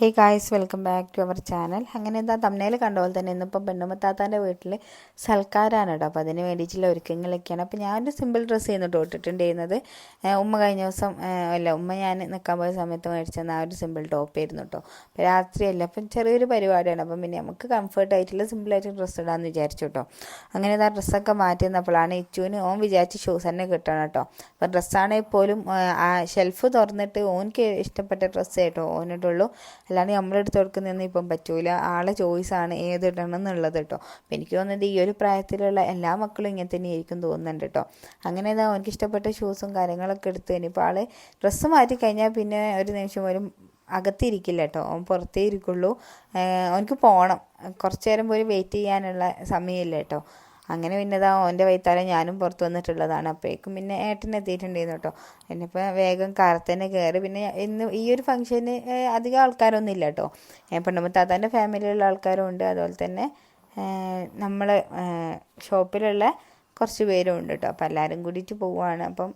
Hey guys welcome back to our channel അങ്ങനെ എന്താ തമ്മനയിൽ കണ്ട പോലെ തന്നെ ഇന്നിപ്പോൾ പെണ്ണുമത്താത്താന്റെ വീട്ടിൽ സൽക്കാരാണ് കേട്ടോ. അപ്പോൾ അതിന് വേണ്ടിയിട്ടുള്ള ഒരുക്കങ്ങളൊക്കെയാണ്. അപ്പോൾ ഞാനൊരു സിമ്പിൾ ഡ്രസ്സ് ചെയ്യുന്നു ഇട്ടിട്ടുണ്ട് ചെയ്യുന്നത് ഉമ്മ കഴിഞ്ഞ ദിവസം അല്ല ഉമ്മ ഞാൻ നിൽക്കാൻ പോയ സമയത്ത് മേടിച്ചെന്ന ആ ഒരു സിമ്പിൾ ടോപ്പ് ആയിരുന്നു കേട്ടോ. അപ്പോൾ രാത്രിയല്ല അപ്പം ചെറിയൊരു പരിപാടിയാണ്. അപ്പം പിന്നെ നമുക്ക് കംഫർട്ട് ആയിട്ടുള്ള സിമ്പിളായിട്ട് ഡ്രസ്സ് ഇടാമെന്ന് വിചാരിച്ചു കേട്ടോ. അങ്ങനെ ആ ഡ്രസ്സൊക്കെ മാറ്റി നിന്നപ്പോഴാണ് ഇച്ചുവിന് ഓൻ വിചാരിച്ച് ഷൂസ് തന്നെ കിട്ടണം കേട്ടോ. അപ്പോൾ ഡ്രസ്സാണെങ്കിൽ പോലും ആ ഷെൽഫ് തുറന്നിട്ട് ഓൻക്ക് ഇഷ്ടപ്പെട്ട ഡ്രസ്സ് കേട്ടോ ഓനിട്ടുള്ളൂ അല്ലാണ്ട് നമ്മളെടുത്ത് കൊടുക്കുന്നതൊന്നും ഇപ്പം പറ്റൂല. ആളെ ചോയ്സാണ് ഏത് ഇടണം എന്നുള്ളത് കേട്ടോ അപ്പം എനിക്ക് തോന്നുന്നത് ഈ ഒരു പ്രായത്തിലുള്ള എല്ലാ മക്കളും ഇങ്ങനെ തന്നെ ആയിരിക്കും തോന്നുന്നുണ്ട് കേട്ടോ അങ്ങനെ ഇതാ അവനക്ക് ഇഷ്ടപ്പെട്ട ഷൂസും കാര്യങ്ങളൊക്കെ എടുത്ത് ഇനിയിപ്പോൾ ആൾ ഡ്രസ്സ് മാറ്റി കഴിഞ്ഞാൽ പിന്നെ ഒരു നിമിഷം പോലും അകത്തിരിക്കില്ല കേട്ടോ അവൻ പുറത്തേ ഇരിക്കുള്ളൂ. അവനക്ക് പോകണം കുറച്ച് നേരം പോയി വെയിറ്റ് ചെയ്യാനുള്ള സമയമില്ല കേട്ടോ അങ്ങനെ പിന്നെ ഇതാ ഓന്റെ വൈത്താലം ഞാനും പുറത്ത് വന്നിട്ടുള്ളതാണ്. അപ്പോഴേക്കും പിന്നെ ഏട്ടൻ എത്തിയിട്ടുണ്ടായിരുന്നു കേട്ടോ എന്നിപ്പോൾ വേഗം കാറത്തന്നെ കയറി പിന്നെ ഇന്ന് ഈ ഒരു ഫംഗ്ഷന് അധികം ആൾക്കാരൊന്നും ഇല്ല കേട്ടോ പെണ്ണുമ്പത്താത്താന്റെ ഫാമിലിയിലുള്ള ആൾക്കാരും ഉണ്ട്. അതുപോലെ തന്നെ നമ്മൾ ഷോപ്പിലുള്ള കുറച്ച് പേരും ഉണ്ട് കേട്ടോ അപ്പോൾ എല്ലാവരും കൂടിയിട്ട് പോവുകയാണ് അപ്പം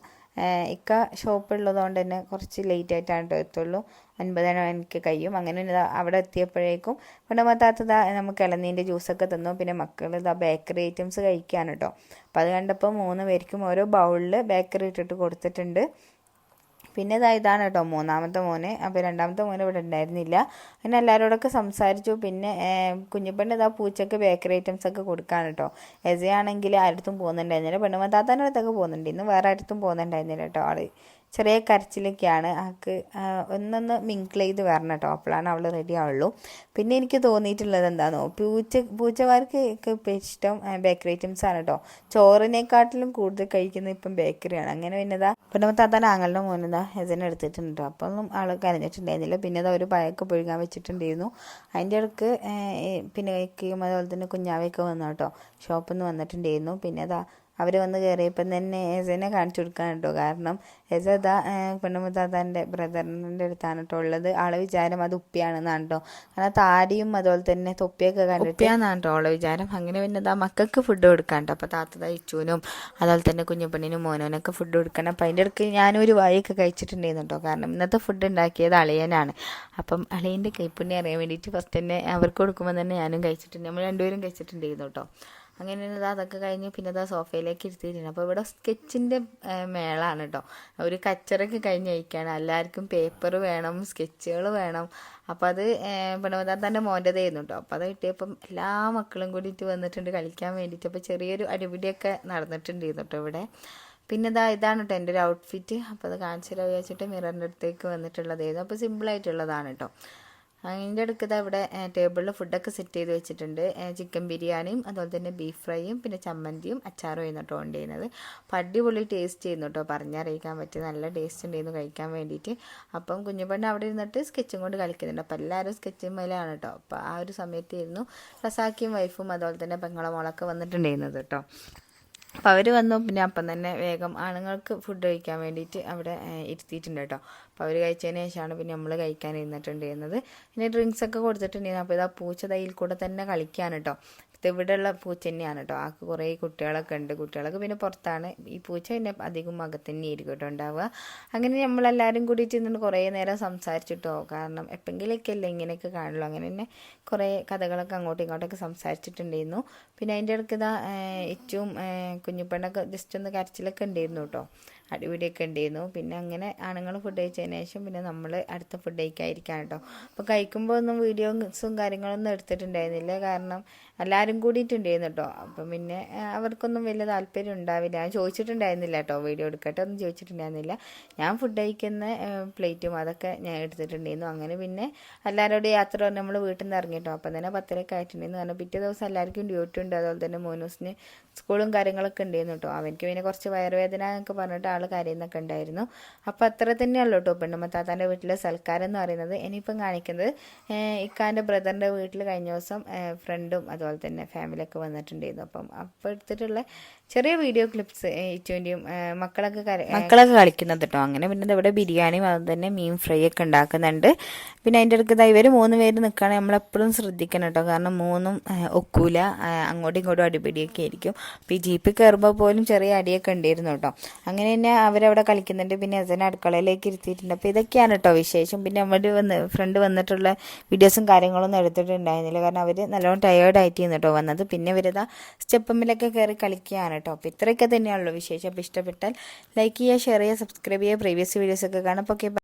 ഇക്ക ഷോപ്പുള്ളതുകൊണ്ട് തന്നെ കുറച്ച് ലേറ്റ് ആയിട്ടാണ് എത്തുള്ളൂ. ഒൻപതര എനിക്ക് കഴിയും. അങ്ങനെ അവിടെ എത്തിയപ്പോഴേക്കും കൊണ്ടുപോകാത്തത് നമുക്ക് ഇളനീന്റെ ജ്യൂസൊക്കെ തന്നു. പിന്നെ മക്കൾ ഇതാ ബേക്കറി ഐറ്റംസ് കഴിക്കുകയാണ് കേട്ടോ അപ്പോൾ അത് കണ്ടപ്പോൾ മൂന്ന് പേർക്കും ഓരോ ബൗളിൽ ബേക്കറി ഇട്ടിട്ട് കൊടുത്തിട്ടുണ്ട്. പിന്നെ ഇതാ ഇതാണ് കേട്ടോ മൂന്നാമത്തെ മോനെ. അപ്പോൾ രണ്ടാമത്തെ മോന് ഇവിടെ ഉണ്ടായിരുന്നില്ല. അങ്ങനെ എല്ലാവരോടൊക്കെ സംസാരിച്ചു. പിന്നെ കുഞ്ഞുപെണ്ണ് ഇതാ പൂച്ചക്ക് ബേക്കറി ഐറ്റംസ് ഒക്കെ കൊടുക്കാണ് കേട്ടോ. എസയാണെങ്കിൽ ആരടുത്തും പോകുന്നുണ്ടായിരുന്നില്ല. പെണ്ണുമത്താത്താന്റെ അടുത്തൊക്കെ പോകുന്നുണ്ട്. ഇന്ന് വേറെ അടുത്തും പോകുന്നുണ്ടായിരുന്നില്ല കേട്ടോ ആൾ. ചെറിയ കരച്ചിലൊക്കെയാണ്. ആൾക്ക് ഒന്നൊന്ന് മിങ്കിൾ ചെയ്ത് വരണം കേട്ടോ. അപ്പോഴാണ് അവൾ റെഡി ആവുള്ളൂ. പിന്നെ എനിക്ക് തോന്നിയിട്ടുള്ളത് എന്താണോ പൂച്ച പൂച്ചമാർക്ക് ഇപ്പം ഇഷ്ടം ബേക്കറി ഐറ്റംസ് ആണ് കേട്ടോ. ചോറിനെക്കാട്ടിലും കൂടുതൽ കഴിക്കുന്നത് ഇപ്പം ബേക്കറിയാണ്. അങ്ങനെ പിന്നെതാ പിന്നെ താത്താൻ ആങ്ങളുടെ മോനെന്താ ഹെസനെ എടുത്തിട്ടുണ്ട്. കേട്ടോ അപ്പം ആൾ കരഞ്ഞിട്ടുണ്ടായിരുന്നില്ല. പിന്നെ അത് ഒരു പഴയൊക്കെ പുഴുകാൻ വെച്ചിട്ടുണ്ടായിരുന്നു. അതിന്റെ ഇടയ്ക്ക് പിന്നെ കഴിക്കുകയും അതുപോലെ തന്നെ കുഞ്ഞാവയൊക്കെ വന്നു കേട്ടോ. ഷോപ്പിൽ നിന്ന് വന്നിട്ടുണ്ടായിരുന്നു. പിന്നെ അതാ അവർ വന്ന് കയറിയപ്പം തന്നെ എസനെ കാണിച്ചു കൊടുക്കാൻ കേട്ടോ. കാരണം എസ ഇതാ പെണ്ണുമുത്താത്താന്റെ ബ്രദറിന്റെ അടുത്താണ് കേട്ടോ ഉള്ളത്. ആളെ വിചാരം അത് ഉപ്പിയാണെന്നാണ് കേട്ടോ. കാരണം താടിയും അതുപോലെ തന്നെ തൊപ്പിയൊക്കെ കണ്ടിട്ട് ഉപ്പിയാന്നാണ് കേട്ടോ ആളെ വിചാരം. അങ്ങനെ പിന്നെ ഇതാ മക്കൾക്ക് ഫുഡ് കൊടുക്കാൻ കേട്ടോ. അപ്പോൾ താത്ത ഇച്ചൂനും അതുപോലെ തന്നെ കുഞ്ഞുപെണ്ണിനും മോനോനൊക്കെ ഫുഡ് കൊടുക്കണം. അപ്പം അതിന്റെ ഇടയ്ക്ക് ഞാനൊരു വഴിയൊക്കെ കഴിച്ചിട്ടുണ്ടായിരുന്നു കേട്ടോ. കാരണം ഇന്നത്തെ ഫുഡ് ഉണ്ടാക്കിയത് അളിയനാണ്. അപ്പം അളിയന്റെ കൈപ്പുണ്യം അറിയാൻ വേണ്ടിയിട്ട് ഫസ്റ്റ് തന്നെ അവർക്ക് കൊടുക്കുമ്പോൾ തന്നെ ഞാനും കഴിച്ചിട്ടുണ്ട്. നമ്മൾ രണ്ടുപേരും കഴിച്ചിട്ടുണ്ടായിരുന്നു കേട്ടോ. അങ്ങനെ ഇതാ അതൊക്കെ കഴിഞ്ഞ് പിന്നെ അത് സോഫയിലേക്ക് ഇരുത്തിയിട്ടുണ്ട് അപ്പോൾ ഇവിടെ സ്കെച്ചിന്റെ മേളാണ് കേട്ടോ ഒരു കച്ചറൊക്കെ കഴിഞ്ഞ് അയക്കുകയാണ് എല്ലാവർക്കും പേപ്പർ വേണം സ്കെച്ചുകൾ വേണം. അപ്പോൾ അത് പെണ്ണുമതാത്തന്റെ മോന്റെതായിരുന്നു കേട്ടോ അപ്പോൾ അത് കിട്ടിയപ്പം എല്ലാ മക്കളും കൂടിയിട്ട് വന്നിട്ടുണ്ട് കളിക്കാൻ വേണ്ടിയിട്ട്. അപ്പോൾ ചെറിയൊരു അടിപിടിയൊക്കെ നടന്നിട്ടുണ്ടായിരുന്നു കേട്ടോ ഇവിടെ. പിന്നെ ഇതാ ഇതാണ് കേട്ടോ എന്റെ ഒരു ഔട്ട്ഫിറ്റ് അപ്പോൾ അത് കാണിച്ചു വിചാരിച്ചിട്ട് മിററിന്റെ അടുത്തേക്ക് വന്നിട്ടുള്ളതായിരുന്നു. അപ്പോൾ സിമ്പിളായിട്ടുള്ളതാണ് കേട്ടോ അതിന്റെ അടുക്കത് അവിടെ ടേബിളിൽ ഫുഡൊക്കെ സെറ്റ് ചെയ്ത് വെച്ചിട്ടുണ്ട്. ചിക്കൻ ബിരിയാണിയും അതുപോലെ തന്നെ ബീഫ് ഫ്രൈയും പിന്നെ ചമ്മന്തിയും അച്ചാറും ആയിരുന്നു കേട്ടോ ചെയ്യുന്നത് അപ്പോൾ അടിപൊളി ടേസ്റ്റ് ചെയ്യുന്നു കേട്ടോ. പറഞ്ഞറിയിക്കാൻ പറ്റിയ നല്ല ടേസ്റ്റ് ഉണ്ടായിരുന്നു കഴിക്കാൻ വേണ്ടിയിട്ട്. അപ്പം കുഞ്ഞുപെണ്ണ് അവിടെ ഇരുന്നിട്ട് സ്കെച്ചും കൊണ്ട് കളിക്കുന്നുണ്ട്. അപ്പോൾ എല്ലാവരും സ്കെച്ചും മേലാണ് കേട്ടോ. അപ്പോൾ ആ ഒരു സമയത്തായിരുന്നു റസാക്കിയും വൈഫും അതുപോലെ തന്നെ പെങ്ങളെ മോളൊക്കെ വന്നിട്ടുണ്ടായിരുന്നത് കേട്ടോ. അപ്പോൾ അവർ വന്നു. പിന്നെ അപ്പം തന്നെ വേഗം ആണുങ്ങൾക്ക് ഫുഡ് കഴിക്കാൻ വേണ്ടിയിട്ട് അവിടെ ഇരുത്തിയിട്ടുണ്ട് കേട്ടോ. അപ്പോൾ അവർ കഴിച്ചതിന് ശേഷമാണ് പിന്നെ നമ്മൾ കഴിക്കാൻ ഇരുന്നിട്ടുണ്ടായിരുന്നത്. പിന്നെ ഡ്രിങ്ക്സ് ഒക്കെ കൊടുത്തിട്ടുണ്ടായിരുന്നു. അപ്പോൾ ഇതാ പൂച്ച തൈയിൽ കൂടെ തന്നെ കളിക്കാൻ കേട്ടോ. ഇവിടെയുള്ള പൂച്ച തന്നെയാണ് കേട്ടോ. ആക്ക് കുറേ കുട്ടികളൊക്കെ ഉണ്ട്. കുട്ടികളൊക്കെ പിന്നെ പുറത്താണ്. ഈ പൂച്ച പിന്നെ അധികം അകത്ത് തന്നെ ആയിരിക്കും കേട്ടോ ഉണ്ടാവുക. അങ്ങനെ നമ്മളെല്ലാവരും കൂടി ചെന്നിട്ട് കുറേ നേരം സംസാരിച്ചിട്ടോ കാരണം എപ്പോഴെങ്കിലൊക്കെ അല്ലേ ഇങ്ങനെയൊക്കെ കാണുള്ളൂ. അങ്ങനെ തന്നെ കുറേ കഥകളൊക്കെ അങ്ങോട്ടും ഇങ്ങോട്ടൊക്കെ സംസാരിച്ചിട്ടുണ്ടായിരുന്നു. പിന്നെ അതിന്റെ ഇടയ്ക്ക് ഇതാ ഏറ്റവും കുഞ്ഞുപ്പെണ്ണൊക്കെ ജസ്റ്റ് ഒന്ന് കരച്ചിലൊക്കെ ഉണ്ടായിരുന്നു കേട്ടോ. അടിപിടിയൊക്കെ ഉണ്ടായിരുന്നു. പിന്നെ അങ്ങനെ ആണുങ്ങൾ ഫുഡ് കഴിച്ചതിന് ശേഷം പിന്നെ നമ്മൾ അടുത്ത ഫുഡ് കഴിക്കാതിരിക്കാൻ കേട്ടോ. അപ്പോൾ കഴിക്കുമ്പോൾ ഒന്നും വീഡിയോസും കാര്യങ്ങളൊന്നും എടുത്തിട്ടുണ്ടായിരുന്നില്ല. കാരണം എല്ലാവരും കൂടിയിട്ടുണ്ടായിരുന്നു കേട്ടോ അപ്പം പിന്നെ അവർക്കൊന്നും വലിയ താല്പര്യം ഉണ്ടാവില്ല. ഞാൻ ചോദിച്ചിട്ടുണ്ടായിരുന്നില്ല കേട്ടോ വീഡിയോ എടുക്കട്ടെ ഒന്നും ചോദിച്ചിട്ടുണ്ടായിരുന്നില്ല. ഞാൻ ഫുഡ് കഴിക്കുന്ന പ്ലേറ്റും അതൊക്കെ ഞാൻ എടുത്തിട്ടുണ്ടായിരുന്നു. അങ്ങനെ പിന്നെ എല്ലാവരോടും യാത്ര നമ്മൾ വീട്ടിൽ നിന്ന് ഇറങ്ങി കേട്ടോ അപ്പം തന്നെ പത്തരക്ക് ആയിട്ടുണ്ടായിരുന്നു. കാരണം പിറ്റേ ദിവസം എല്ലാവർക്കും ഡ്യൂട്ടി ഉണ്ട്. അതുപോലെ തന്നെ മോനൂസിന് സ്കൂളും കാര്യങ്ങളൊക്കെ ഉണ്ടായിരുന്നു കേട്ടോ അവനക്ക് പിന്നെ കുറച്ച് വയറുവേദന എന്നൊക്കെ പറഞ്ഞിട്ട് ആൾ കരയുന്നൊക്കെ ഉണ്ടായിരുന്നു. അപ്പോൾ അത്ര തന്നെയുള്ളൂ കേട്ടോ പെണ്ണുമ്മത്താത്താന്റെ വീട്ടിലെ സൽക്കാരം എന്ന് പറയുന്നത്. ഇനിയിപ്പം കാണിക്കുന്നത് ഇക്കാന്റെ ബ്രദറിന്റെ വീട്ടിൽ കഴിഞ്ഞ ദിവസം ഫ്രണ്ടും അതുപോലെ തന്നെ ഫാമിലിയൊക്കെ വന്നിട്ടുണ്ടായിരുന്നു. അപ്പം അപ്പോൾ എടുത്തിട്ടുള്ള ചെറിയ വീഡിയോ ക്ലിപ്സ് ഇറ്റുവിന്റെയും മക്കളൊക്കെ മക്കളൊക്കെ കളിക്കുന്നത് കേട്ടോ അങ്ങനെ പിന്നെ ഇവിടെ ബിരിയാണിയും അത് തന്നെ മീൻ ഫ്രൈ ഒക്കെ ഉണ്ടാക്കുന്നുണ്ട്. പിന്നെ അതിന്റെ അടുത്ത് ഇവർ മൂന്ന് പേര് നിൽക്കുകയാണെങ്കിൽ നമ്മളെപ്പോഴും ശ്രദ്ധിക്കണം കേട്ടോ കാരണം മൂന്നും ഒക്കൂല. അങ്ങോട്ടും ഇങ്ങോട്ടും അടിപിടിയൊക്കെ ആയിരിക്കും. അപ്പോൾ ഈ ജീപ്പിൽ കയറുമ്പോൾ പോലും ചെറിയ അടിയൊക്കെ ഉണ്ടായിരുന്നു കേട്ടോ അങ്ങനെ തന്നെ അവരവിടെ കളിക്കുന്നുണ്ട്. പിന്നെ അച്ഛനെ അടുക്കളയിലേക്ക് ഇരുത്തിയിട്ടുണ്ട്. അപ്പോൾ ഇതൊക്കെയാണ് കേട്ടോ വിശേഷം. പിന്നെ നമ്മുടെ വന്ന് ഫ്രണ്ട് വന്നിട്ടുള്ള വീഡിയോസും കാര്യങ്ങളൊന്നും എടുത്തിട്ടുണ്ടായിരുന്നില്ല. കാരണം അവർ നല്ലോണം ടയേർഡ് ആയിട്ടായിരുന്നു കേട്ടോ വന്നത്. പിന്നെ ഇവരിതാ സ്റ്റെപ്പമ്മിലൊക്കെ കയറി കളിക്കുകയാണ് കേട്ടോ അപ്പോൾ ഇത്രയൊക്കെ തന്നെയാണല്ലോ വിശേഷം. അപ്പോൾ ഇഷ്ടപ്പെട്ടാൽ ലൈക്ക് ചെയ്യുക ഷെയർ ചെയ്യുക സബ്സ്ക്രൈബ് ചെയ്യുക പ്രീവിയസ് വീഡിയോസൊക്കെ കാണാം അപ്പോൾ